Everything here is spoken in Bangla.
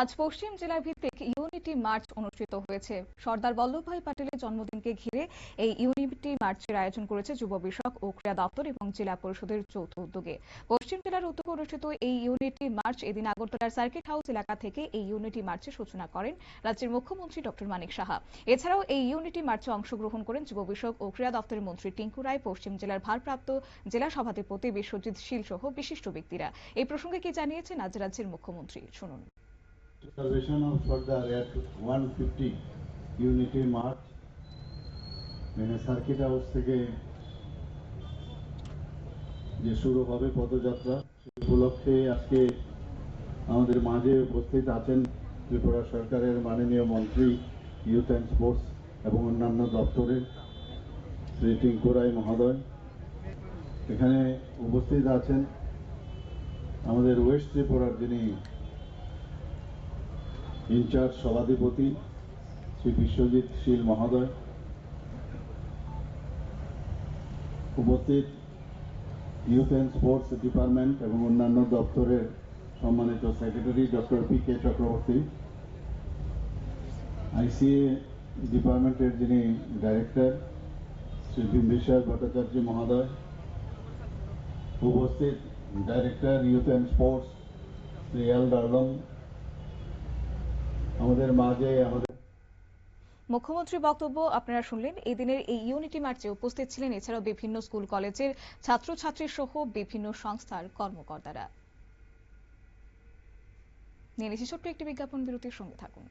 আজ পশ্চিম জেলা ভিত্তিক ইউনিটি মার্চ অনুষ্ঠিত হয়েছে। সর্দার বল্লভভাই প্যাটেলের জন্মদিনকে ঘিরে এই ইউনিটি মার্চের আয়োজন করেছে যুব বিষয়ক ও ক্রীড়া দপ্তর এবং জেলা পরিষদের যৌথ উদ্যোগে। পশ্চিম জেলার উদ্যোগে অনুষ্ঠিত এই ইউনিটি মার্চ এদিন আগরতলার সার্কিট হাউস এলাকা থেকে এই ইউনিটি মার্চের সূচনা করেন রাজ্যের মুখ্যমন্ত্রী ডক্টর মানিক সাহা। এছাড়াও এই ইউনিটি মার্চে অংশগ্রহণ করেন যুব বিষয়ক ও ক্রীড়া দপ্তরের মন্ত্রী টিঙ্কু রায়, পশ্চিম জেলার ভারপ্রাপ্ত জেলা সভাধিপতি বিশ্বজিৎ শীল সহ বিশিষ্ট ব্যক্তিরা। এই প্রসঙ্গে কি জানিয়েছেন আজ রাজ্যের মুখ্যমন্ত্রী? শুনুন। Celebration of Sardar at 150 Unity March. মানে সার্কিট হাউস থেকে যে শুরু হবে পদযাত্রা উপলক্ষে আজকে আমাদের মাঝে উপস্থিত আছেন ত্রিপুরা সরকারের মাননীয় মন্ত্রী ইউথ অ্যান্ড স্পোর্টস এবং অন্যান্য দপ্তরের শ্রী টিঙ্কু মহোদয়। এখানে উপস্থিত আছেন আমাদের ওয়েস্ট ত্রিপুরার যিনি ইনচার্জ সভাধিপতি শ্রী বিশ্বজিৎ শীল মহোদয়। উপস্থিত ইউথ অ্যান্ড স্পোর্টস ডিপার্টমেন্ট এবং অন্যান্য দপ্তরের সম্মানিত secretary doctor P K Chakraborty. ICA ডিপার্টমেন্টের যিনি ডাইরেক্টর শ্রী বিম্বিসার ভট্টাচার্য মহোদয়। উপস্থিত director youth and sports Shri L Darlong আমাদের মাঝে আমাদের মুখ্যমন্ত্রীর বক্তব্য আপনারা শুনলেন। এই দিনের এই ইউনিটি মার্চে উপস্থিত ছিলেন এছাড়াও বিভিন্ন স্কুল, কলেজের ছাত্রছাত্রী সহ বিভিন্ন সংস্থার কর্মকর্তারা। নিয়ে ছোট্ট একটি বিজ্ঞাপন বিরতির সঙ্গে থাকুন।